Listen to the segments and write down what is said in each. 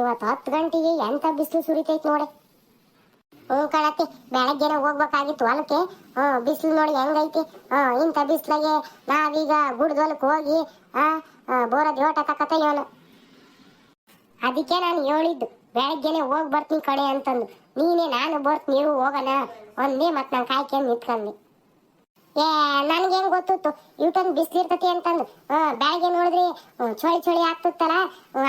ಇವತ್ತು ಹತ್ತು ಗಂಟೆಗೆ ಎಂತ ಬಿಸಿಲು ಸುರಿತೈತಿ ನೋಡಿ. ಹ್ಞೂ ಕಣತ್ತೆ ಬೆಳಗ್ಗೆನೆ ಹೋಗ್ಬೇಕಾಗಿತ್ತು ಹೊಲಕ್ಕೆ. ಹ್ಞೂ, ಬಿಸಿಲು ನೋಡಿ ಹೆಂಗೈತಿ. ಹ್ಞೂ, ಇಂಥ ಬಿಸಿಲಾಗೆ ನಾವೀಗ ಗುಡ್ದ ಹೊಲಕ್ಕೆ ಹೋಗಿ ಬೋರ ದೋಟ ತಕತ ಇವನು. ಅದಕ್ಕೆ ನಾನು ಹೇಳಿದ್ದು, ಬೆಳಗ್ಗೆನೆ ಹೋಗಿ ಬರ್ತೀನಿ ಕಡೆ ಅಂತಂದು. ನೀನೇ ನಾನು ಬರ್ತೀನಿ ನೀವು ಹೋಗೋಣ ಒಂದೇ ಮತ್ತೆ ನಾನು ಕಾಯ್ಕೊಂಡು ನಿಂತ್ಕೊಂಡೆ ಏ, ನನಗೆ ಹೆಂಗ್ ಗೊತ್ತಿತ್ತು? ಇಷ್ಟೊಂದು ಬಿಸಿಲಿರ್ತತಿ ಅಂತಂದು. ಬೆಳಗ್ಗೆ ನೋಡಿದ್ರಿ ಚಳಿ ಚಳಿ ಆಗ್ತಿತ್ತಲ್ಲ?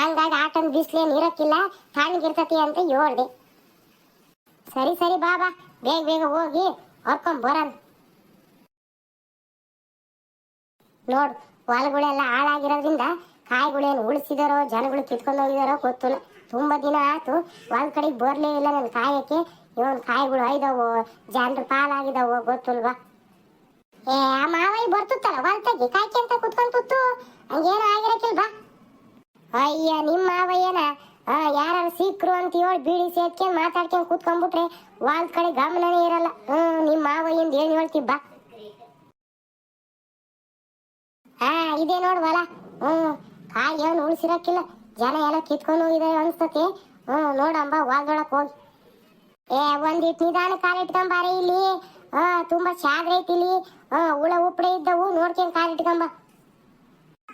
ಹಂಗಾಗಿ ಆಟೊಂದು ಬಿಸಿಲೇನು ಇರಕ್ಕಿಲ್ಲ ತಣ್ಣಗಿರ್ತತಿ ಅಂತ ಹೇಳ್ದೆ ಸರಿ ಸರಿ, ಬಾ ಬಾ. ಬೇಗ ಬೇಗ ಹೋಗಿ ಹೊರ್ಕೊಂಡ್ ಬರೋಣ ನೋಡು, ಹೊಲಗಳೆಲ್ಲ ಹಾಳಾಗಿರೋದ್ರಿಂದ ಕಾಯಿಗಳೇನು ಉಳಿಸಿದಾರೋ, ಜನಗಳು ಕಿತ್ಕೊಂಡು ಹೋಗಿದಾರೋ ಗೊತ್ತಿಲ್ಲ. ತುಂಬಾ ದಿನ ಆಯ್ತು ಹೊಲ ಕಡೆ ಬರ್ಲೇ ಇಲ್ಲ ನನ್ನ ಕಾಯಕ್ಕೆ. ಇವನ್ ಕಾಯಿಗಳು ಐದವೋ, ಜನರು ಪಾಲಾಗಿದಾವೋ ಗೊತ್ತಿಲ್ವಾ? ಏ, ಆ ಮಾವಯ್ಯ ಬರ್ತಿತ್ತಲ್ಲ ಹೊಲ್ತಾಗಿ ಕುತ್ಕೊಂಡ್ ತುತ್ತು ಹಂಗೇನು ಬಾ. ಅಯ್ಯ ನಿಮ್ಮ ಮಾವಯ್ಯನ ಯಾರು ಸಿಕ್ರು ಅಂತ ಹೇಳಿ ಬೀಡಿ ಸೇರ್ಕೊಂಡ್ ಮಾತಾಡ್ಕೊಂಡ್ ಕೂತ್ಕೊಂಡ್ಬಿಟ್ರೆ ವಾಲ್ ಕಡೆ ಗಮನನೇ ಇರಲ್ಲ. ಹ್ಮ್ ಮಾವ ಮಾವಯ್ಯಂದು ಏನ್ ಹೇಳ್ತಿ ಬಾ. ಹಾ ಇದೇ ನೋಡ್ವಲ್ಲ ಹ್ಮ್ ಕಾಯಿ ಏನು ಉಳಿಸಿರಕ್ಕಿಲ್ಲ. ಜನ ಎಲ್ಲ ಕಿತ್ಕೊಂಡು ಹೋಗಿದ್ದಾರೆ ಅನ್ಸ್ತತಿ. ಹ್ಮ್ ನೋಡಂಬ ವಾಲ್ದೊಳಕ್ ಹೋಗಿ. ಏ ಒಂದಿಟ್ ನಿಧಾನ ಕಾಲಿಟ್ಕೊಂಬಾರೆ ಇಲ್ಲಿ. ಹಾ ತುಂಬಾ ಶಾಗ್ರೈತಿ ಇಲ್ಲಿ. ಹಾ ಹುಳ ಉಪ್ಪಡೆ ಇದ್ದವು ನೋಡ್ಕೊಂಡ್ ಕಾಲಿಟ್ಕೊಂಬ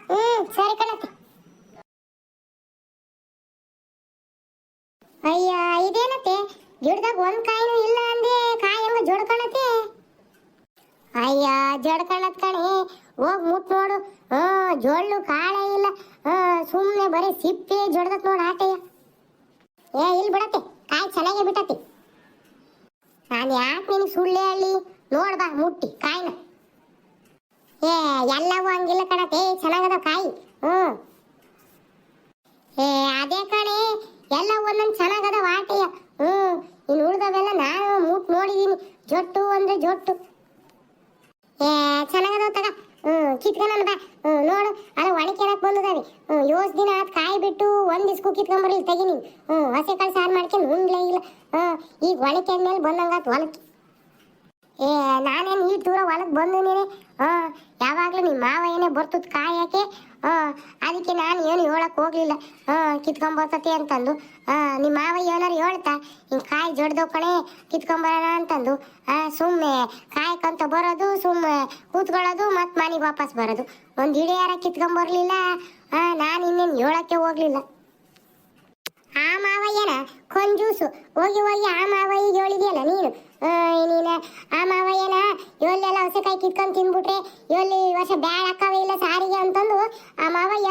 ಹ್ಮ್, ಸರಿ ಕಣತಿ ಅಯ್ಯ, ಇದೇನತ್ತೆ? ಗಿಡದಾಗ ಒಂದ್ ಕಾಯಿನೂ ಇಲ್ಲ ಅಂದೆ, ಕಾಯಿ ಹೆಂಗ ಜೋಡ್ಕಣತೆ ಅಯ್ಯ, ಜೋಡ್ಕೊಳತ್ ಕಣೆ. ಹೋಗ್ ಮುಟ್ ನೋಡು. ಹಾ, ಜೋಳ್ಳು ಕಾಳೆ ಇಲ್ಲ. ಹಾ, ಸುಮ್ನೆ ಬರೀ ಸಿಪ್ಪೆ ಜೊಡ್ದತ್ ನೋಡು ಆಟಯ್ಯ. ಏ ಇಲ್ಲಿ ಬಿಡತ್ತೆ. ಕಾಯಿ ಚೆನ್ನಾಗೇ ಬಿಟ್ಟತಿ. ನಾನು ಯಾಕೆ ನಿನಗೆ ಸುಳ್ಳೆ ಹೇಳಿ? ನೋಡ್ಬಾ ಮುಟ್ಟಿ, ಕಾಯಿನ. ಏ ಎಲ್ಲವೂ ಹಂಗಿಲ್ಲ ಕಣತೆ. ಚೆನ್ನಾಗದ ಕಾಯಿ ಹ್ಞೂ ಏ ಅದೇ ಕಣೆ ಎಲ್ಲ ಒಂದೊಂದು ಚೆನ್ನಾಗದ ವಾಟೆಯ ಹ್ಞೂ ಇನ್ನು ಉಳ್ದವೆಲ್ಲ ನಾನು ಮುಟ್ ನೋಡಿದೀನಿ ಜೊಟ್ಟು ಅಂದ್ರೆ ಜೊಟ್ಟು ಏ ಚೆನ್ನಾಗದ ತಗ ಹ್ಮ್ ಕಿತ್ಕೊಳ್ಳೋಣ ಬಾ ಹ್ಮ್ ನೋಡು ಅದು ಒಣಕೆರಕ್ ಬಂದದಾವೆ ಹ್ಮ್ ಯೋಸ್ ದಿನ ಆತ್ ಕಾಯಿ ಬಿಟ್ಟು ಒಂದ್ ದಿವ್ಸಕ್ಕೂ ಕಿತ್ಕೊಂಬರ್ಲಿ ತೆಗಿ ನೀನು ಹ್ಮ್ ಹಸೆ ಕಾಳು ಸಾರು ಮಾಡ್ಕೊಂಡು ಉಣ್ಲೇ ಇಲ್ಲ ಹ್ಮ್ ಈಗ ಒಣಕೆ ಮೇಲೆ ಬಂದಂಗಾತ್ ಹೊಲಕ್ಕೆ ಏ ನಾನೇನು ಈ ದೂರ ಹೊಲಕ್ಕೆ ಬಂದು ನೀನೆ ಹಾ ಯಾವಾಗಲೂ ಏನೇ ಬರ್ತದ ಕಾಯಕ್ಕೆ ಅದಕ್ಕೆ ನಾನು ಏನು ಹೇಳಕ್ ಹೋಗ್ಲಿಲ್ಲ. ಕಿತ್ಕೊಂಬರ್ತತಿ ಅಂತಂದು. ನಿಮ್ಮ ಮಾವ ಏನಾರು ಹೇಳ್ತಾ? ಹಿಂಗೆ ಕಾಯಿ ಜಡ್ದವ್ ಕಣೆ, ಕಿತ್ಕೊಂಬರೋಣ ಅಂತಂದು. ಸುಮ್ಮನೆ ಕಾಯಕಂತ ಬರೋದು ಸುಮ್ಮನೆ ಕೂತ್ಕೊಳ್ಳೋದು ಮತ್ ಮನೆಗೆ ವಾಪಸ್ ಬರೋದು. ಒಂದು ಹಿಡಿಯಾರ ಕಿತ್ಕೊಂಬರ್ಲಿಲ್ಲ? ನಾನು ಇನ್ನೇನು ಹೇಳಕ್ಕೆ ಹೋಗ್ಲಿಲ್ಲ. ಆ ಮಾವಯ್ಯನ, ಕೊಂಜೂಸು. ಹೋಗಿ ಹೋಗಿ ಆ ಮಾವಯ್ಯಗೆ ಹೇಳಿದೆಯಲ್ಲ ನೀನು? ನೀನ, ಆ ಮಾವಯ್ಯನ ಇವಲ್ಲೆಲ್ಲ ಹೊಸಕಾಯಿ ಕಿತ್ಕೊಂಡು ತಿಂದ್ಬಿಟ್ರೆ ಇವಲ್ಲಿ ಈ ವರ್ಷ ಬ್ಯಾಳ ಹಾಕವೇ ಇಲ್ಲ ಸಾರಿಗೆ ಅಂತಂದು, ಆ ಮಾವಯ್ಯ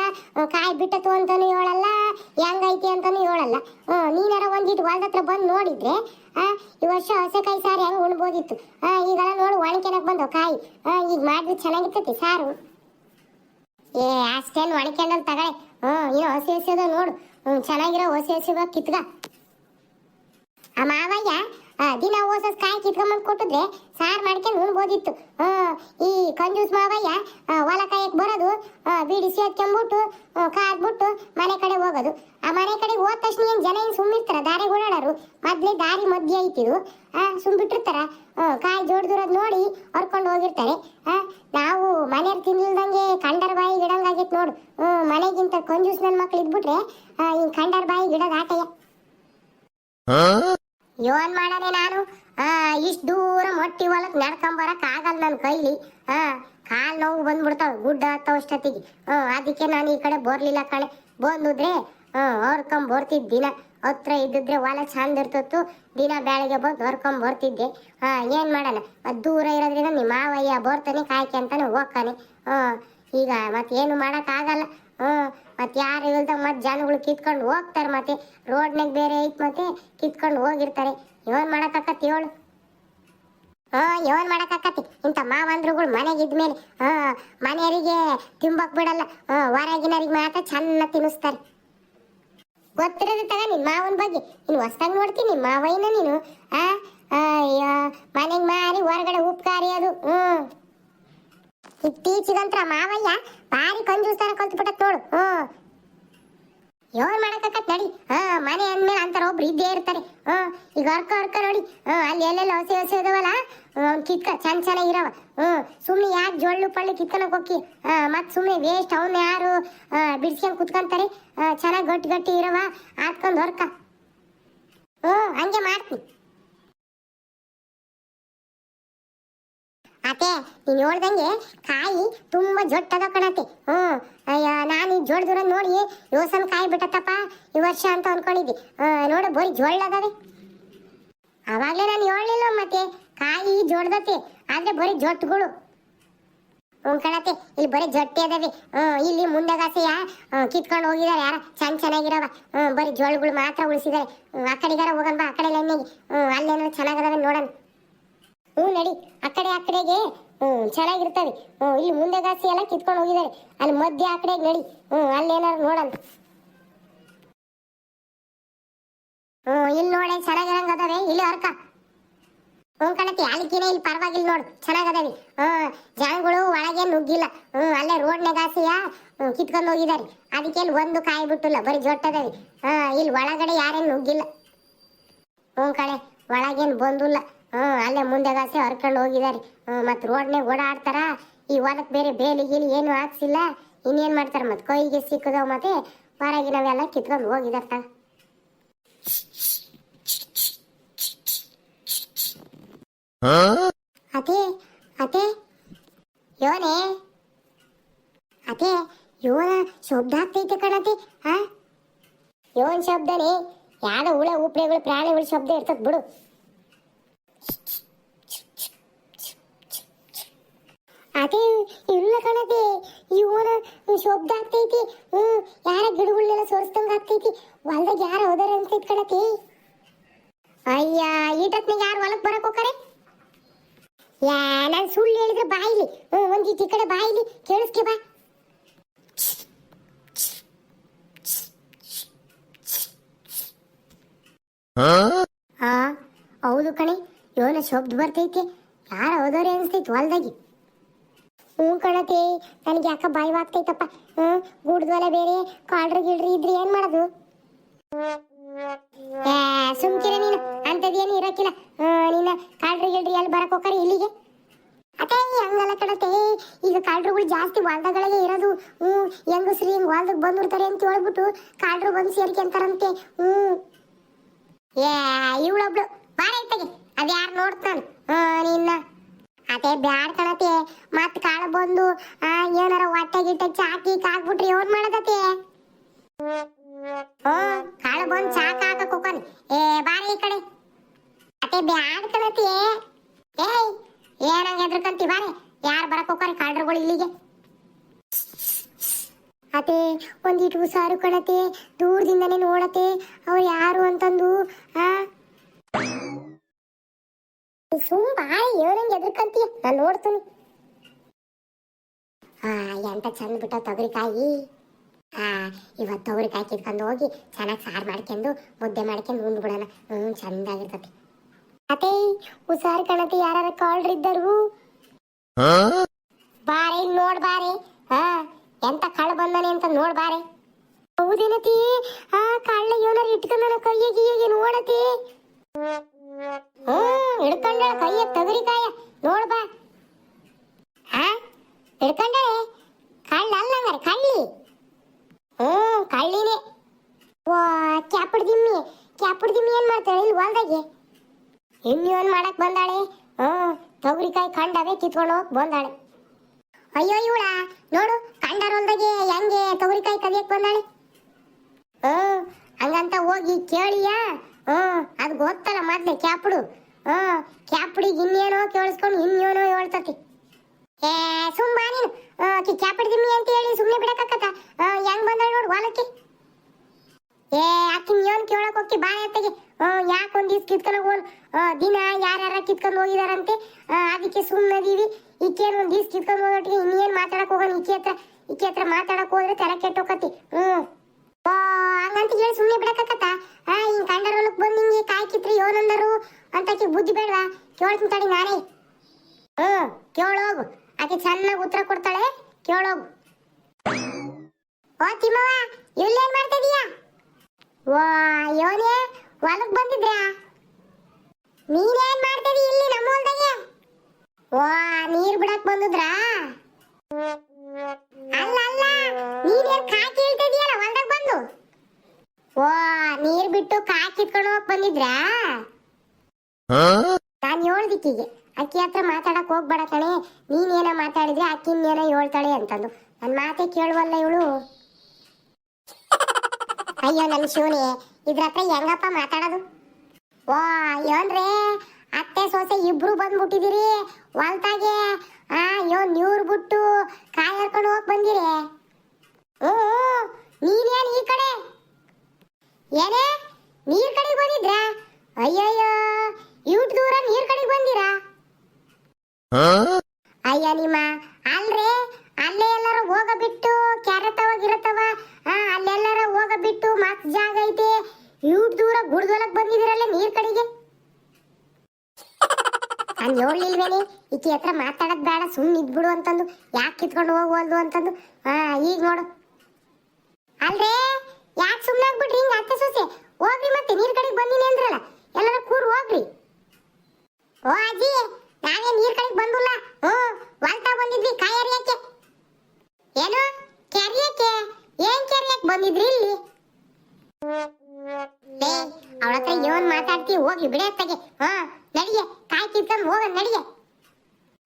ಕಾಯಿ ಬಿಟ್ಟತು ಅಂತಾನು ಹೇಳಲ್ಲ ಹೆಂಗೈತಿ ಅಂತಾನು ಹೇಳಲ್ಲ ಹ್ಞೂ ನೀನಾರ ಒಂದಿಟ್ಟು ಹೊಲ್ದ ಹತ್ರ ಬಂದು ನೋಡಿದ್ರೆ ಈ ವರ್ಷ ಹೊಸಕಾಯಿ ಸಾರು ಹೆಂಗ್ ಉಣ್ಬೋದಿತ್ತು. ಈಗೆಲ್ಲ ನೋಡು ಒಣಕೆನಕ್ ಬಂದವು ಕಾಯಿ. ಈಗ ಮಾಡಿದ್ರೆ ಚೆನ್ನಾಗಿರ್ತೈತಿ ಸಾರು. ಏ, ಅಷ್ಟೇನು ಒಣಕೆಂಡಲ್ ತಗಳೆ ಹ್ಞೂ ಇನ್ನು ಹಸಿ ಹಸಿ ಅದ ನೋಡು. ಹ್ಞೂ ಚೆನ್ನಾಗಿರೋ ಹಸಿ ಹೊಸ ಕಿತ್ಗ. ಆ ಮಾವಯ್ಯ ದಿನ ಓಸಸ್ ಕಾಯಿ ಕಿತ್ಕೊಂಬಂದು ಕೊಟ್ಟಿದ್ರೆ ಸಾರ್ ಮಾಡ್ಕೊಂಡು ಉಣ್ಬೋದಿತ್ತು. ಈ ಕಂಜೂಸ್ ಮಾವಯ್ಯ ಹೊಲ ಕಾಯಕ್ಕೆ ಬರೋದು ಬೀಡಿ ಸೇದ್ಕೊಂಬಿಟ್ಟು ಕಾದ್ಬಿಟ್ಟು ಮನೆ ಕಡೆ ಹೋಗೋದು. ಆ ಮನೆ ಕಡೆ ಹೋದ ತಕ್ಷಣ ಏನು ಜನ ಏನ್ ಸುಮ್ಮಿರ್ತಾರ? ದಾರಿ ಓಡಾಡೋರು. ಮೊದ್ಲೇ ದಾರಿ ಮಧ್ಯೆ ಐತಿದು. ಆ ಸುಮ್ ಬಿಟ್ಟಿರ್ತಾರ ಹ್ಮ್, ಕಾಯಿ ಜೋಡ್ದಿರೋದು ನೋಡಿ ಹೊರ್ಕೊಂಡು ಹೋಗಿರ್ತಾರೆ. ನಾವು ಮನೆಯವ್ರು ತಿನ್ಲಿಲ್ದಂಗೆ ಕಂಡರ್ ಬಾಯಿ ಗಿಡಂಗಾಗಿತ್ತು ನೋಡು. ಮನೆಗಿಂತ ಕಂಜೂಸ್ ನನ್ನ ಮಕ್ಳು ಇದ್ಬಿಟ್ರೆ ಹಿಂಗೆ ಕಂಡರ್ ಬಾಯಿ ಗಿಡದ ಆಟಯ್ಯ. ಯೋನ್ ಮಾಡನೆ ನಾನು? ಆ, ಇಷ್ಟು ದೂರ ಮೊಟ್ಟಿ ಹೊಲಕ್ ನಡ್ಕೊಂಬರಕ್ ಆಗಲ್ಲ ನನ್ನ ಕೈಲಿ. ಆ, ಕಾಲ್ ನೋವು ಬಂದ್ಬಿಡ್ತಾವ, ಗುಡ್ಡ ಹತ್ತವ ಅಷ್ಟೊತ್ತಿಗೆ. ಹ್ಮ್ ಅದಕ್ಕೆ ನಾನು ಈ ಕಡೆ ಬರ್ಲಿಲ್ಲ ಕಣೆ. ಬಂದಿದ್ರೆ ಹ್ಮ್ ಹೊರ್ಕೊಂಡ್ ಬರ್ತಿದ್ ದಿನ. ಹತ್ರ ಇದ್ದಿದ್ರೆ ಹೊಲ ಚಂದ ಇರ್ತಿತ್ತು. ದಿನ ಬೆಳಗ್ಗೆ ಬಂದು ಹೊರ್ಕೊಂಡ್ ಬರ್ತಿದ್ದೆ. ಹಾ ಏನ್ ಮಾಡೋಣ? ಮತ್ ದೂರ ಇರೋದ್ರಿಂದ ನಿಮ್ಮ ಮಾವಯ್ಯ ಬರ್ತಾನೆ ಕಾಯ್ಕೊಂತಾನೆ ಹೋಗ್ತಾನೆ. ಹ್ಮ್ ಈಗ ಮತ್ತೇನು ಮಾಡಕ್ ಆಗಲ್ಲ. ಹ್ಮ್ ಮತ್ತೆ ಯಾರು ಇಲ್ದಾಗ ಮತ್ತೆ ಜನಗಳು ಕಿತ್ಕೊಂಡು ಹೋಗ್ತಾರೆ ಮತ್ತೆ. ರೋಡ್ನಾಗ ಬೇರೆ ಐತೆ ಮತ್ತೆ ಕಿತ್ಕೊಂಡು ಹೋಗಿರ್ತಾರೆ. ಇವನ್ ಮಾಡಕ್ಕಾಕತಿ ಹೇಳು. ಹಾ, ಇವನ್ ಮಾಡಕ್ಕಾಕತಿ ಇಂಥ ಮಾವಂದ್ರುಗಳು ಮನೆಗೆ ಇದ್ಮೇಲೆ, ಹಾ ಮನೆಯವರಿಗೆ ತಿಂಬಕ್ ಬಿಡಲ್ಲ. ಹಾ ಹೊರಗಿನರಿಗೆ ಮಾತ್ರ ಚೆನ್ನ ತಿನ್ನಿಸ್ತಾರೆ. ಗೊತ್ತಿರೋದು ತಗ ನಿನ್ ಮಾವನ ಬಗ್ಗೆ. ನೀನು ಹೊಸ್ದಾಗ್ ನೋಡ್ತೀನಿ, ನಿನ್ ಮಾವಯ್ಯನ ನೀನು. ಆ ಮನೆಗೆ ಮಾರಿ ಹೊರಗಡೆ ಉಪ್ಕಾರಿ ಅದು. ಹ್ಮ್. ಇತ್ತೀಚಿಗಂತ್ರ ಮಾವಯ್ಯ ಭಾರಿ ಕಂಜೂಸ್ತಾನ ಕಲ್ತ್ಬಿಟ್ಟತ್ ನೋಡು. ಹ್ಮ್ ಯೋನ್ ಮಾಡಕತ್ ನಡಿ. ಹಾ, ಮನೆ ಅಂದ್ಮೇಲೆ ಅಂತಾರ ಒಬ್ರು ಇದ್ದೇ ಇರ್ತಾರೆ. ಹ್ಮ್ ಈಗ ಅರ್ಕ ಅರ್ಕ ನೋಡಿ. ಹಾ ಅಲ್ಲಿ ಎಲ್ಲೆಲ್ಲ ಹೊಸ ಹೊಸ ಇದಾವಲ್ಲ ಅವ್ನು ಕಿತ್ಕ ಚಂದ ಚೆನ್ನಾಗಿರವ ಹ್ಞೂ. ಸುಮ್ಮನೆ ಯಾಕೆ ಜೊಳ್ಳು ಪಳ್ಳು ಕಿತ್ಕೊಳಕ್ ಹೋಗಿ ಮತ್ತೆ ಸುಮ್ಮನೆ ವೇಸ್ಟ್ ಅವನ್ನ ಯಾರು? ಬಿಡ್ಸ್ಕೊಂಡು ಕುತ್ಕೊಂತಾರೆ. ಚೆನ್ನಾಗಿ ಗಟ್ಟಿ ಗಟ್ಟಿ ಇರವ. ಹಾಕ್ಕೊಂಡು ಹೊರ್ಕ. ಹ್ಞೂ, ಹಂಗೆ ಮಾಡ್ತೀನಿ. ಅತ್ತೆ, ನೀನ್ ನೋಡ್ದಂಗೆ ಕಾಯಿ ತುಂಬಾ ಜೊಟ್ಟದ ಕಣತೆ ಹ್ಮ್ ಅಯ್ಯ, ನಾನು ಈ ಜೋಡ್ ದೂರ ನೋಡಿ ಯೋಸನ್ ಕಾಯಿ ಬಿಟ್ಟತ್ತಪ್ಪ, ಈ ವರ್ಷ ಅಂತ ಅನ್ಕೊಂಡಿದ್ದೆ. ನೋಡು, ಬರೀ ಜೋಳದವೆ ಅವಾಗಲೇ ನಾನು ಹೇಳಲಿಲ್ಲ ಮತ್ತೆ ಕಾಯಿ ಜೋಡ್ದತೆ ಆದ್ರೆ ಬರೀ ಜೊಟ್ಟುಗಳು. ಕಣತೆ ಇಲ್ಲಿ ಬರೀ ಜೊಟ್ಟೆ ಅದಾವೆ. ಇಲ್ಲಿ ಮುಂದಗಾಸೆಯ ಕಿತ್ಕೊಂಡು ಹೋಗಿದಾರೆ ಯಾರ ಚೆನ್ನ ಚೆನ್ನಾಗಿರವ. ಬರೀ ಜೋಳಗಳು ಮಾತ್ರ ಉಳಿಸಿದಾರೆ. ಆ ಕಡೆಗಾರ ಹೋಗನ್ ಬಾ, ಆ ಕಡೆ ಲೈನಿಗೆ ಅಲ್ಲೇನೋ ಚೆನ್ನಾಗದಾವೆ ನೋಡೋಣ ಹ್ಞೂ, ನಡಿ. ಆ ಕಡೆ, ಆ ಕಡೆಗೆ. ಹ್ಞೂ ಚೆನ್ನಾಗಿರ್ತವೆ ಹ್ಞೂ, ಇಲ್ಲಿ ಮುಂದೆ ಗಾಸಿ ಎಲ್ಲ ಕಿತ್ಕೊಂಡು ಹೋಗಿದ್ದಾರೆ. ಅಲ್ಲಿ ಮಧ್ಯೆ ಆ ಕಡೆಗೆ ನಡಿ. ಹ್ಞೂ ಅಲ್ಲೇನಾರು ನೋಡೋಣ. ಹ್ಞೂ ಇಲ್ಲಿ ನೋಡಿ ಚೆನ್ನಾಗಿರಂಗ ಅದಾವೆ ಇಲ್ಲಿ ಅರ್ಕ ಹ್ಞೂ ಕಣತಿ ಅಲ್ಲಿಕಿನ ಇಲ್ಲಿ ಪರವಾಗಿಲ್ಲ ನೋಡು. ಚೆನ್ನಾಗದವಿ. ಹ್ಞೂ ಜನಗಳು ಒಳಗೆ ನುಗ್ಗಿಲ್ಲ. ಹ್ಞೂ, ಅಲ್ಲೇ ರೋಡ್ ಹಾಸಿಯ ಹ್ಞೂ, ಕಿತ್ಕೊಂಡು ಹೋಗಿದ್ದಾರೆ. ಅದಕ್ಕೆ ಒಂದು ಕಾಯಿ ಬಿಟ್ಟಿಲ್ಲ, ಬರೀ ಜೊಟ್ಟದವಿ. ಹಾಂ ಇಲ್ಲಿ ಒಳಗಡೆ ಯಾರೇನು ನುಗ್ಗಿಲ್ಲ. ಹ್ಞೂ, ಕಣೆ, ಒಳಗೇನು ಬಂದಿಲ್ಲ. ಹ್ಞೂ ಅಲ್ಲೇ ಮುಂದೆಗಾಸೆ ಹರ್ಕೊಂಡು ಹೋಗಿದ್ದಾರೆ ಮತ್ತು ರೋಡ್ನಾಗ ಓಡಾಡ್ತಾರ. ಈ ಹೊಲಕ್ಕೆ ಬೇರೆ ಬೇಲಿ ಗೀಲಿ ಏನು ಹಾಕ್ಸಿಲ್ಲ. ಇನ್ನೇನು ಮಾಡ್ತಾರೆ ಮತ್ತೆ ಕೈಗೆ ಸಿಕ್ಕದವು ಮತ್ತೆ ಹೊರಗಿನವೆಲ್ಲ ಕಿತ್ಕೊಂಡು ಹೋಗಿದ್ದಾರೆ ತ ಅದೇ ಅದೇ ಯೋನೆ ಯೋನ ಶಬ್ದ ಆಗ್ತೈತೆ ಕಣತೆ ಹಾ ಯೋನ್ ಶಬ್ದನೇ. ಯಾವ್ದೋ ಹುಳ ಉಪ್ಳೆಗಳು ಪ್ರಾಣಿಗಳ ಶಬ್ದ ಇರ್ತದ ಬಿಡು ಅದೇ ಇಲ್ಲ ಕಣತೆ ಇವನ ಶಬ್ದ ಆಗ್ತೈತಿ. ಹ್ಮ್ ಯಾರ ಗಿಡಗಳನ್ನೆಲ್ಲ ಸೋರಿಸ್ದಂಗ ಆಗ್ತೈತಿ. ಹೊಲ್ದಾಗ ಯಾರ ಹೋದಾರ ಅಂತ ಇಟ್ಕೊಳತಿ? ಅಯ್ಯ ಈಟತ್ನಾಗ ಯಾರು ಹೊಲಕ್ ಬರಕ್ ಹೋಗ್ತಾರೆ? ಯಾ ನಾನು ಸುಳ್ಳು ಹೇಳಿದ್ರೆ ಬಾಯಿಲಿ ಹ್ಮ್ ಒಂದಿಟ್ಟು ಈ ಕಡೆ ಬಾಯಿಲಿ ಕೇಳಿಸ್ಕೆ ಬಾ. ಹಾ? ಹೌದು ಕಣೆ. ಯೋನ ಶಬ್ದ ಬರ್ತೈತೆ. ಯಾರ ಹೋದವ್ರೆ ಅನ್ಸ್ತೈತಿ ಹೊಲ್ದಾಗಿ. ಹ್ಞೂ ಕಣತೆ, ನನಗೆ ಯಾಕ ಭಯವಾಗ್ತೈತಪ್ಪ ಹ್ಞೂ ಗುಡ್ದೊಲೆ ಬೇರೆ ಕಾಳ್ರಿ ಗಿಲ್ರಿ ಇದ್ರಿ ಏನ್ ಮಾಡೋದು? ಸುಮ್ಕಿರ ನೀನು, ಅಂಥದ್ದೇನು ಇರಕ್ಕಿಲ್ಲ. ನೀನು ಕಾಳ್ರಿ ಗಿಳ್ರಿ ಎಲ್ಲಿ ಬರಕ್ ಹೋಗ್ತಾರೆ ಇಲ್ಲಿಗೆ? ಅದೇ ಹಂಗಲ್ಲ ಕಣತೆ, ಈಗ ಕಾಲ್ಡ್ರುಗಳು ಜಾಸ್ತಿ ಹೊಲ್ದಗಳಿಗೆ ಇರೋದು. ಹ್ಞೂ, ಹೆಂಗಸ್ರಿ ಹಿಂಗ್ ಹೊಲ್ದಕ್ಕೆ ಬಂದ್ಬಿಡ್ತಾರೆ ಅಂತ ಹೇಳ್ಬಿಟ್ಟು ಕಾಲ್ಡ್ರು ಬಂದು ಸೇರ್ಕೊಂತಾರಂತೆ ಹ್ಞೂ. ಏ, ಇವಳೊಬ್ಳು, ಬಾರ ಇತ್ತಗೆ ಅದು ಯಾರು ನೋಡ್ತಾನ ನಿನ್ನ. ಅದೇ ಬ್ಯಾಡ್ ಕಣತೆ ಮತ್ ಕಾಳು ಬಂದು ಏನಾರ ಹೊಟ್ಟೆ ಗಿಟ್ಟೆ ಚಾಕಿ ಕಾಕ್ಬಿಟ್ರಿ ಏನ್ ಮಾಡದತೆ ಓ ಕಾಳ ಬಂದು ಚಾಕ ಹಾಕಕ್ ಏ, ಬಾರಿ ಈ ಕಡೆ. ಅದೇ ಬ್ಯಾಡ್ ಕಣತೆ. ಏಯ್ ಏನಂಗ ಎದ್ರಕಂತಿ ಬಾರಿ. ಯಾರು ಬರಕ್ ಹೋಗ್ತಾರೆ ಕಾಳ್ರುಗಳು ಇಲ್ಲಿಗೆ? ಅದೇ ಒಂದಿಟ್ಟು ಹುಷಾರು ಕಣತೆ, ದೂರದಿಂದನೇ ನೋಡತೆ ಅವ್ರು ಯಾರು ಅಂತಂದು, ಆ ಸುಮ್ ಬಾಯಿ ಏನಂಗೆ ಎದ್ರಕಂತೀಯ ನಾನು ನೋಡ್ತೀನಿ. ಆ ಎಂತ ಚಂದ ಬಿಟ್ಟ ತೊಗರಿಕಾಯಿ. ಆ ಇವತ್ತು ತೊಗರಿಕಾಯಿ ಕಿತ್ಕೊಂಡು ಹೋಗಿ ಚೆನ್ನಾಗಿ ಸಾರು ಮಾಡ್ಕೊಂಡು ಮುದ್ದೆ ಮಾಡ್ಕೊಂಡು ಉಂಡ್ಬಿಡೋಣ ಹ್ಞೂ ಚಂದಾಗಿರ್ತತಿ. ಅತೇ ಹುಷಾರ್ ಕಣತಿ ಯಾರು ಕಾಳ್ರಿದ್ದರು ಬಾರೆ ನೋಡ್ ಬಾರೆ. ಹಾ ಎಂತ ಕಳ್ಳ ಬಂದಾನೆ ಅಂತ ನೋಡ್ ಬಾರೆ. ಹೌದೇನತಿ ಆ ಕಳ್ಳ ಏನಾರ ಇಟ್ಕೊಂಡನ ಕೈಯ ಗೀಯಿಗೆ ನೋಡತಿ ಹ್ಮ್ ಹಿಡ್ಕೊಂಡಳ ಕೈಯ ತಗರಿಕಾಯ ನೋಡ್ ಬಾ. ಆ ಹಿಡ್ಕೊಂಡಳೆ ಕಳ್ಳ ಅಲ್ಲ ಹಂಗಾರೆ, ಕಳ್ಳಿ. ಹ್ಮ್ ಕಳ್ಳಿನೇ. ವಾ, ಕ್ಯಾಪಡ್ ದಿಮ್ಮಿ. ಕ್ಯಾಪಡ್ ದಿಮ್ಮಿ ಏನ್ ಮಾಡ್ತಾಳೆ ಇಲ್ಲಿ ಹೊಲ್ದಾಗೆ? ಇನ್ನೇನ್ ಮಾಡಕ್ ಬಂದಾಳೆ? ಹ್ಮ್ ತೊಗರಿಕಾಯಿ ಕಂಡವೆ ಕಿತ್ಕೊಂಡು ಹೋಗ್ ಬಂದಾಳೆ. ಅಯ್ಯೋ, ಇವಳ, ನೋಡು ಕಂಡರೊಲ್ದಾಗೆ ಹೆಂಗೆ ತೊಗರಿಕಾಯಿ ಕದಿಯಕ್ ಬಂದಾಳೆ? ಹ್ಮ್ ಹಂಗಂತ ಹೋಗಿ ಕೇಳಿಯ? ಹ್ಮ್ ಅದು ಗೊತ್ತಲ್ಲ ಮೊದ್ಲೆ, ಕ್ಯಾಪುಡು. ಹ್ಮ್ ಕ್ಯಾಪುಡಿಗೆ ಇನ್ನೇನೋ ಕೇಳಿಸ್ಕೊಂಡು ಇನ್ನೇನೋ ಹೇಳ್ತತಿ. ಏ, ಸುಮ್ಮ ನೀನು. ಆಕಿ ಕ್ಯಾಪುಡಿ ದಿಮ್ಮಿ ಅಂತ ಹೇಳಿ ಸುಮ್ಮನೆ ಬಿಡಕತ್ತ ಹೆಂಗ್ ಬಂದಳ ನೋಡು ಹೊಲಕ್ಕೆ. ಏ ಆಕಿ ಏನ್ ಕೇಳಕ್ ಹೋಗ್ತಿ? ಬಾ ಎತ್ತಗೆ ಯಾಕೆ ಒಂದ್ ದಿವ್ಸ ಕಿತ್ಕೊಂಡು ಹೋಗೋನ್ ದಿನ ಯಾರ್ಯಾರ ಕಿತ್ಕೊಂಡು ಹೋಗಿದಾರಂತೆ? ಅದಕ್ಕೆ ಸುಮ್ಮನದೀವಿ ಈಕೇನು ಒಂದ್ ದಿವ್ಸ ಕಿತ್ಕೊಂಡು ಹೋಗೋಟಿಗೆ ಇನ್ನೇನ್ ಮಾತಾಡಕ್ ಹೋಗೋಣ ಈಕೆ ಹತ್ರ? ಈಕೆ ಹತ್ರ ಮಾತಾಡಕ್ ಹೋದ್ರೆ ತಲೆ ಕೆಟ್ಟೋಕತಿ ಹ್ಮ್ ಹಂಗಂತ ಹೇಳಿ ಸುಮ್ಮನೆ ಬಿಡಕತ್ತ ಆ ಹಿಂಗ್ ಕಂಡರೊಳಕ್ ಬಂದು ಹಿಂಗೆ ಕಾಯ್ಕಿತ್ರಿ ಯೋನಂದರು ಅಂತ ಆಕಿ ಬುದ್ಧಿ ಬೇಡವಾ? ಕೇಳ್ತೀನಿ ತಡಿ ನಾನೇ. ಹ್ಮ್ ಕೇಳೋಗು ಆಕೆ ಚೆನ್ನಾಗಿ ಉತ್ತರ ಕೊಡ್ತಾಳೆ. ಕೇಳೋಗು ಓ ತಿಮ್ಮವ ಇಲ್ಲೇನ್ ಮಾಡ್ತಾ ಇದೀಯಾ? ವಾ ಯೋನೇ, ಹೊಲಕ್ ಬಂದಿದ್ರಾ ನೀನೇನ್ ಮಾಡ್ತಿದಿ ಇಲ್ಲಿ ನಮ್ಮ ಹೊಲ್ದಾಗೆ? ವಾ ನೀರ್ ಬಿಡಕ್ ಬಂದಿದ್ರಾ? ಅಲ್ಲ ಅಲ್ಲ ನೀನೇನ್ ಏನ್ ಕೇಳ್ತಾ ಇದೀಯಲ್ಲ ಹೊಲ್ದಾಗ ಬಂದು? ವಾ ನೀರ್ ಬಿಟ್ಟು ಕಾಯಿ ಕಿತ್ಕೊಂಡು ಹೋಗಕ್ ಬಂದಿದ್ರಾ? ನಾನ್ ಹೇಳ್ದಿಕ್ಕಿಗೆ ಅಕ್ಕಿ ಹತ್ರ ಮಾತಾಡಕ್ ಹೋಗ್ಬೇಡ ಕಣೆ. ಏನ ಮಾತಾಡಿದ್ರೆ ಅಕ್ಕಿನೇನ ಹೇಳ್ತಾಳೆ ಅಂತಂದು. ನನ್ ಮಾತೆ ಕೇಳುವಲ್ಲ ಇವಳು. ಅಯ್ಯೋ ನನ್ ಶಿವನಿ ಇದ್ರ ಹತ್ರ ಹೆಂಗಪ್ಪ ಮಾತಾಡೋದು? ಓ ಏನ್ರೇ ಅತ್ತೆ ಸೋಸೆ ಇಬ್ರು ಬಂದ್ಬಿಟ್ಟಿದಿರಿ ಹೊಲ್ತಾಗೆ. ಆ ಯೋ ನೀರ್ ಬಿಟ್ಟು ಕಾಯಿ ಹರ್ಕೊಂಡು ಹೋಗ್ ಬಂದಿರಿ. ಹ್ಞೂ ನೀನೇನ್ ಈ ಕಡೆ? ಏನೇ? ನೀರ್ ಕಡೆಗೆ ಅಯ್ಯಯ್ಯೋ, ಇವ್ಟ್ ದೂರ ನೀರ್ ಕಡೆಗೆ ಬಂದಿರಾ? ಅಯ್ಯ ನಿಮ್ಮ, ಅಲ್ರಿ, ಅಲ್ಲೇ ಎಲ್ಲಾರು ಹೋಗ ಬಿಟ್ಟು ಕ್ಯಾರತವ ಗಿರತವ, ಆ, ಅಲ್ಲೆಲ್ಲಾರ ಹೋಗ ಬಿಟ್ಟು ಮತ್ ಜಾಗ ಐತೆ. ಇವ್ಟ್ ದೂರ ಗುಡ್ದೊಳಗ್ ಬಂದಿದಿರಲ್ಲ ನೀರ್ ಕಡೆಗೆ? ನಾನು ನೋಡ್ಲಿಲ್ವೇನೆ, ಈಕೆ ಹತ್ರ ಮಾತಾಡದ್ ಬೇಡ ಸುಮ್ಮನೆ ಇದ್ಬಿಡು ಅಂತಂದು. ಯಾಕೆ ಕಿತ್ಕೊಂಡು ಹೋಗುವಲ್ದು ಅಂತಂದು? ಹಾ ಈಗ ನೋಡು. ಅಲ್ರೇ ಯಾಕೆ ಸುಮ್ಮನೆ ಆಗ್ಬಿಟ್ರಿ ಹಿಂಗ ಅತ್ತೆ ಸೊಸೆ ಹೋಗ್ರಿ ಮತ್ತೆ ನೀರ್ ಕಡೆಗೆ ಬಂದಿನಿ ಅಂದ್ರಲ್ಲ ಎಲ್ಲಾರ ಕೂರ್ ಹೋಗ್ರಿ ಓ ಅಜ್ಜಿ ನಾವೇ ನೀರ್ ಕಡೆಗೆ ಬಂದಿಲ್ಲ ಹ್ಞೂ ಹೊಲ್ತಾ ಬಂದಿದ್ವಿ ಕಾಯಿ ಹರಿಯಕ್ಕೆ ಏನು ಕೆರಿಯಕ್ಕೆ ಏನ್ ಕೆರಿಯಕ್ಕೆ ಬಂದಿದ್ರಿ ಇಲ್ಲಿ ಅವಳ ಹತ್ರ ಏನ್ ಮಾತಾಡ್ತಿ ಹೋಗಿ ಬಿಡೆ ಅತ್ತಗೆ. ಹಾ, ನಡಿಗೆ, ಕಾಯಿ ಕಿತ್ಕೊಂಡು ಹೋಗ, ನಡಿಗೆ.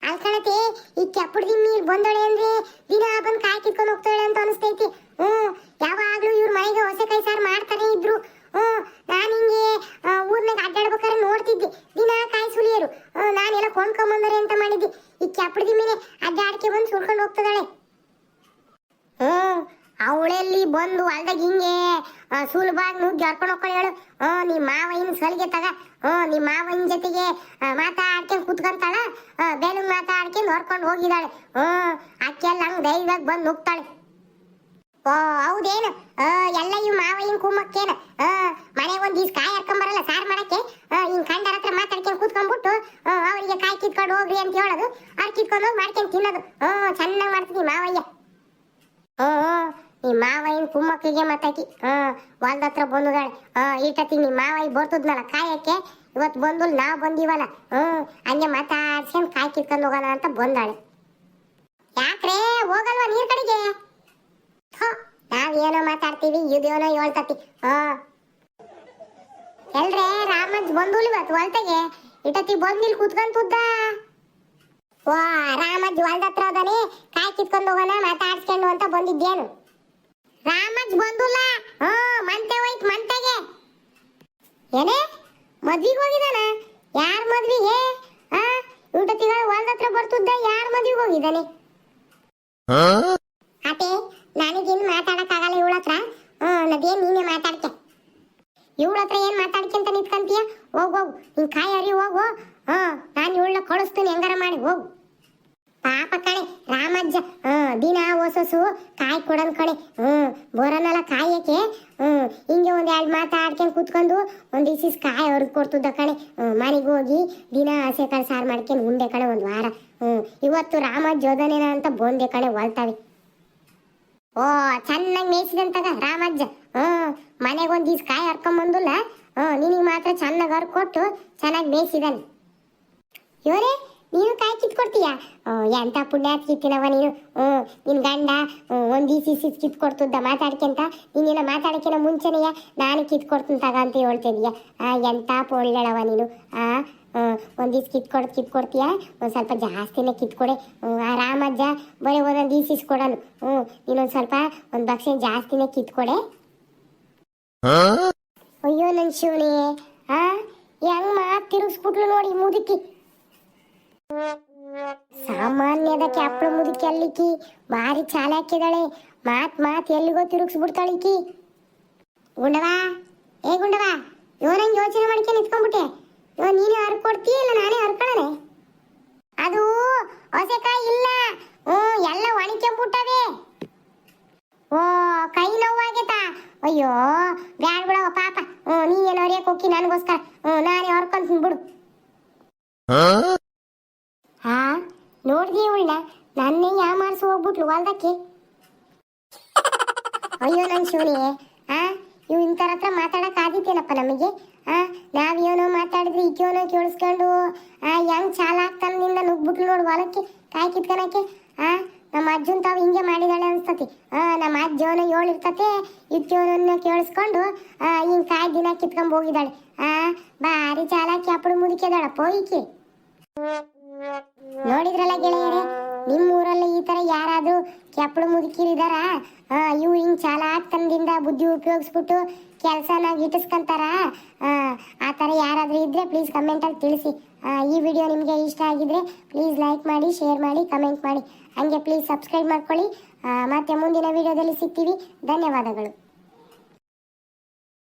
ಅಲ್ಕಣತೆ ಈ ಕೆಪ್ಪಡ್ದಿ ನೀರ್ ಬಂದಳೆ ಅಂದ್ರೆ ದಿನ ಬಂದ್ ಕಾಯಿ ಕಿತ್ಕೊಂಡು ಹೋಗ್ತಾಳೆ ಅಂತ ಅನಿಸ್ತೈತಿ. ಹ್ಮ್ ಯಾವಾಗ್ಲೂ ಇವ್ರ ಮನೆಗೆ ಹೊಸ ಕೈ ಸಾರ್ ಮಾಡ್ತಾನೆ ಇದ್ರು. ಹ್ಮ್ ನಾನ್ ಹಿಂಗೆ ಊರ್ನಾಗ ಅಡ್ಡಾಡ್ಬೇಕಾದ್ರೆ ನೋಡ್ತಿದ್ದೆ. ದಿನ ಕಾಯಿ ಸುಲಿಯರು. ನಾನೆಲ್ಲ ಕೊಂಡ್ಕೊಂಬಂದರೆ ಅಂತ ಮಾಡಿದ್ದೆ. ಈ ಕೆಪ್ಪಡ್ದಿ ಮೇಲೆ ಅಡ್ಡಾಡ್ಕೆ ಬಂದು ಸುಳ್ಕೊಂಡು ಹೋಗ್ತದಾಳೆ. ಅವಳೆಲ್ಲಿ ಬಂದು ಹೊಲ್ದಾಗ ಹಿಂಗೆ ಸುಲಭವಾಗಿ ನುಗ್ಗಿ ಹರ್ಕೊಂಡು ಹೋಗ್ಕೊಂಡು ಹೇಳು. ಹ್ಞೂ ನಿಮ್ಮ ಮಾವ ಇನ್ ಸಲಿಗೆ ತಗ. ಹ್ಞೂ ನಿಮ್ಮ ಮಾವಯ್ಯನ ಜೊತೆಗೆ ಮಾತಾಡ್ಕೊಂಡು ಕುತ್ಕೊಂತಾಳ. ಬೇಲು ಮಾತಾಡ್ಕೊಂಡು ಹೊರ್ಕೊಂಡು ಹೋಗಿದ್ದಾಳೆ. ಹ್ಞೂ ಅಕ್ಕೆಲ್ಲ ಹಂಗೆ ಧೈರ್ಯವಾಗಿ ಬಂದು ನುಗ್ತಾಳೆ. ಓ, ಹೌದೇನು? ಎಲ್ಲ ಇವ್ ಮಾವಯ್ಯನ ಕುಮ್ಮಕ್ಕೇನು? ಮನೆ ಒಂದ್ ದಿವ್ಸ ಕಾಯಿ ಹರ್ಕೊಂಬರಲ್ಲ ಸಾರು ಮಾಡಕ್ಕೆ ಹಿಂಗ್ ಕಂಡರ ಹತ್ರ ಮಾತಾಡ್ಕೊಂಡು ಕೂತ್ಕೊಂಡ್ಬಿಟ್ಟು ಅವರಿಗೆ ಕಾಯಿ ಕಿತ್ಕೊಂಡು ಹೋಗ್ರಿ ಅಂತ ಹೇಳೋದು. ಅವ್ರು ಕಿತ್ಕೊಂಡು ಹೋಗಿ ಮಾಡ್ಕೊಂಡು ತಿನ್ನೋದು. ಹ್ಞೂ ಚೆನ್ನಾಗಿ ಮಾಡ್ತೀನಿ ಮಾವಯ್ಯ. ಹ್ಞೂ ಈ ಮಾವಯ್ಯನ ಕುಮ್ಮಕ್ಕಿಗೆ ಮತ್ತಾಕಿ, ಹಾ, ಹೊಲ್ದ ಹತ್ರ ಬಂದುದಾಳೆ. ಹಾ, ಈಟತಿ ನಿಮ್ಮ ಮಾವಯ್ಯ ಬರ್ತದ್ನಲ್ಲ ಕಾಯಕ್ಕೆ? ಇವತ್ತು ಬಂದು ನಾವು ಬಂದಿವಲ್ಲ ಹ್ಮ್ ಹಂಗೆ ಮಾತಾಡ್ಸ್ಕೊಂಡು ಕಾಯಿ ಕಿತ್ಕೊಂಡು ಹೋಗೋಣ ಅಂತ ಬಂದಾಳೆ. ಯಾಕ್ರೇ, ಹೋಗಲ್ವಾ ನೀರ್ ಕಡೆಗೆ? ನಾವೇನೋ ಮಾತಾಡ್ತೀವಿ ಇದೇನೋ ಹೇಳ್ತತಿ, ಹಾ. ಎಲ್ರೇ ರಾಮಜ್ ಬಂದು ಇವತ್ತು ಹೊಲ್ತಾಗೆ ಇಟತಿ ಬಂದಿಲ್ ಕುತ್ಕೊಂತುದ್ದ ವಾ ರಾಮಜ್ ಹೊಲ್ದ ಹತ್ರ ಅದಾನೆ, ಕಾಯಿ ಕಿತ್ಕೊಂಡು ಹೋಗೋಣ, ಮಾತಾಡ್ಸ್ಕೊಂಡು ಅಂತ ಬಂದಿದ್ದೇನು ರಾಮಜ್ಜ್ ಬಂದುಲ್ಲ ಹಾ ಮಂತೆ ಹೋಯ್ತು ಮಂತೆಗೆ. ಏನೇ? ಮದ್ವಿಗೆ ಹೋಗಿದಾನ ಯಾರ ಮದ್ವಿಗೆ ಆ ತಿಂಗಳ ಹೊಲ್ದ ಹತ್ರ ಯಾರ್ ಯಾರ ಮದ್ವಿಗೆ ಹೋಗಿದ್ದಾನೆ? ಅತೆ ನನಗೇನು ಮಾತಾಡಕ್ಕಾಗಲ್ಲ ಇವಳ ಹತ್ರ. ಹ್ಞೂ ನದೇನು ನೀನೇ ಮಾತಾಡ್ಕೆ. ಇವಳ ಹತ್ರ ಏನು ಮಾತಾಡ್ಕೊಂತ ನಿಂತ್ಕಂತೀಯ? ಹೋಗ್ ಹೋಗು. ನಿನ್ ಕಾಯಿ ಹರಿ ಹೋಗು ಹ್ಞೂ ನಾನು ಇವಳನ್ನ ಕಳಿಸ್ತೀನಿ ಹೆಂಗಾರ ಮಾಡಿ ಹೋಗು. ಪಾಪ ಕಣೆ ರಾಮಜ್ಜ. ಹ್ಞೂ ದಿನ ಹೊಸಸು ಕಾಯಿ ಕೊಡನ್ ಕಣೆ. ಹ್ಞೂ ಬರೋನಲ್ಲ ಕಾಯಕ್ಕೆ ಹ್ಞೂ ಹಿಂಗೆ ಒಂದು ಎರಡು ಮಾತಾಡ್ಕೊಂಡು ಕೂತ್ಕೊಂಡು ಒಂದು ಇಸಿಸ್ ಕಾಯಿ ಅವ್ರಿಗೆ ಕೊಡ್ತಿದ್ದ ಕಣೆ. ಹ್ಞೂ ಮನೆಗೆ ಹೋಗಿ ದಿನ ಹಸೆ ಕಾಳು ಸಾರು ಮಾಡ್ಕೊಂಡು ಉಂಡೆ ಕಣೆ ಒಂದು ವಾರ. ಹ್ಞೂ ಇವತ್ತು ರಾಮ ಜೋದನೇನ ಅಂತ ಬೋಂದೆ ಕಣೆ ಹೊಲ್ತಾವೆ. ಓ, ಚೆನ್ನಾಗಿ ಮೇಯಿಸಿದಂತಾಗ ರಾಮಜ್ಜ. ಹ್ಞೂ ಮನೆಗೆ ಒಂದು ಇಸ್ ಕಾಯಿ ಹರ್ಕೊಂಬಂದಿಲ್ಲ ಬಂದಿಲ್ಲ. ಹ್ಮ್, ನಿನಗೆ ಮಾತ್ರ ಚೆನ್ನಾಗಿ ಹರ್ಕೊಟ್ಟು ಚೆನ್ನಾಗಿ ಮೇಯಿಸಿದಾನೆ. ಇವರೇ ನೀನು ಕಾಯಿ ಕಿತ್ಕೊಡ್ತೀಯ? ಎಂತ ಪುಣ್ಯ ಕಿತ್ತಿನವ ನೀನು? ಹ್ಮ್ ನಿನ್ ಗಂಡ ಒಂದು ದಿವ್ಸ ಇಸ್ ಮಾತಾಡಕೆ ಮಾತಾಡ್ಕೊಂತ ನೀನೇನ ಮಾತಾಡ್ಕಿನ ಮುಂಚೆನೆಯ ನಾನು ಕಿತ್ಕೊಡ್ತೀನಿ ತಗ ಅಂತ ಹೇಳ್ತಿದೀಯ. ಆ ಎಂತ ಪೊಳ್ಳೆಳವ ನೀನು? ಆ ಹ್ಮ್, ಒಂದ್ ದಿವ್ಸ ಕಿತ್ಕೊಡ್ ಕಿತ್ಕೊಡ್ತೀಯ? ಒಂದ್ ಸ್ವಲ್ಪ ಜಾಸ್ತಿನೇ ಕಿತ್ಕೊಡೆ. ಹ್ಮ್, ಆ ರಾಮಜ್ಜ ಬರೀ ಒಂದೊಂದು ದಿವ್ಸ ಇಸ್ಕೊಡನು ಹ್ಞೂ ನೀನೊಂದ್ ಸ್ವಲ್ಪ ಒಂದ್ ಬಕ್ಸೆ ಜಾಸ್ತಿನೇ ಕಿತ್ಕೊಡೆ. ಅಯ್ಯೋ ನನ್ ಶಿವನೇ ಆ ಹೆಂಗ್ ಮಾತ್ ತಿರುಗಿಸ್ಬಿಟ್ಲು ನೋಡಿ ಮುದುಕಿ. ಸಾಮಾನ್ಯದ ಕ್ಯಾಪ್ಳ ಮುದುಕಿ ಅಲ್ಲಿಕಿ ಭಾರಿ ಚಾಲಾಕಿದಾಳೆ ಮಾತ್ ಮಾತ್ ಎಲ್ಲಿಗೋ ತಿರುಗಿಸ್ಬಿಡ್ತಾಳೆ ಈಕಿ ಗುಂಡವಾ, ಏ ಗುಂಡವಾ ಇವನಂಗೆ ಯೋಚನೆ ಮಾಡ್ಕೊಂಡು ನಿಂತ್ಕೊಂಡ್ಬಿಟ್ಟೆ. ಇವ ನೀನೇ ಹರ್ಕೊಡ್ತೀಯ ಇಲ್ಲ ನಾನೇ ಹರ್ಕೊಳ್ಳನೆ ಅದು ಹೊಸಕಾಯಿ ಇಲ್ಲ. ಹ್ಞೂ ಎಲ್ಲ ಒಣಕೊಂಡ್ಬಿಟ್ಟವೆ ಓ, ಕೈ ನೋವಾಗೈತಾ? ಅಯ್ಯೋ, ಬ್ಯಾಡ್ ಬಿಡವ ಪಾಪ. ಹ್ಞೂ ನೀನೇನು ಹೊರಿಯಕ್ಕೆ ಹೋಗಿ ನನಗೋಸ್ಕರ. ಹ್ಞೂ ನಾನೇ ಹೊರ್ಕೊಂತೀನಿ ಬಿಡು. ನೋಡ್ದಿ ಇವಳನ್ನ. ನನ್ನೇ ಯಾಮಾರ್ಸಿ ಹೋಗ್ಬಿಟ್ಲು ಹೊಲ್ದಕ್ಕೆ. ಅಯ್ಯೋ ನನ್ ಶಿವನಿ ಆ? ಇವ್ ಇಂಥರ ಹತ್ರ ಮಾತಾಡಕ್ ಆದಿತ್ತೇನಪ್ಪ ನಮಗೆ? ಆ? ನಾವೇನೋ ಮಾತಾಡಿದ್ರೆ ಈಕೇನೋ ಕೇಳಿಸ್ಕೊಂಡು, ಆ, ಹೆಂಗ್ ಚಾಲ ಆಗ್ತಾನಿಂದ ನುಗ್ಬಿಟ್ಲು ನೋಡು ಹೊಲಕ್ಕೆ, ಕಾಯಿ ಕಿತ್ಕೊಳಕ್ಕೆ ಆ? ನಮ್ಮ ಅಜ್ಜನ್ ತಾವು ಹಿಂಗೆ ಮಾಡಿದಾಳೆ ಅನ್ಸ್ತತಿ. ಆ, ನಮ್ಮ ಅಜ್ಜವನ ಏಳು ಇರ್ತತೆ ಇದ್ದವನನ್ನ ಕೇಳಿಸ್ಕೊಂಡು, ಆ, ಹಿಂಗ್ ಕಾಯಿ ದಿನ ಕಿತ್ಕೊಂಡ್ ಹೋಗಿದ್ದಾಳೆ. ಆ? ಬಾರಿ ಚಾಲಾಕಿ ಅಪ್ಪಳು ಮುದುಕಿದಾಳಪ್ಪ ಈಕಿ. ನೋಡಿದ್ರಲ್ಲ ಗೆಳೆಯರೇ ನಿಮ್ಮ ಊರಲ್ಲಿ ಈ ತರ ಯಾರಾದ್ರೂ ಕೆಪ್ಪಳು ಮುದುಕಿರಿದಾರ? ಇವು ಹಿಂಗ್ ಚಾಲಾಕ್ತನದಿಂದ ಬುದ್ಧಿ ಉಪಯೋಗಿಸ್ಬಿಟ್ಟು ಕೆಲಸನ ಗಿಟ್ಟಿಸ್ಕೊಂತಾರ ಆ, ಥರ ಯಾರಾದ್ರೂ ಇದ್ರೆ ಪ್ಲೀಸ್ ಕಮೆಂಟಲ್ಲಿ ತಿಳಿಸಿ. ಈ ವಿಡಿಯೋ ನಿಮಗೆ ಇಷ್ಟ ಆಗಿದ್ರೆ ಪ್ಲೀಸ್ ಲೈಕ್ ಮಾಡಿ ಶೇರ್ ಮಾಡಿ ಕಮೆಂಟ್ ಮಾಡಿ. ಹಂಗೆ ಪ್ಲೀಸ್ ಸಬ್ಸ್ಕ್ರೈಬ್ ಮಾಡ್ಕೊಳ್ಳಿ. ಮತ್ತೆ ಮುಂದಿನ ವಿಡಿಯೋದಲ್ಲಿ ಸಿಗ್ತೀವಿ. ಧನ್ಯವಾದಗಳು.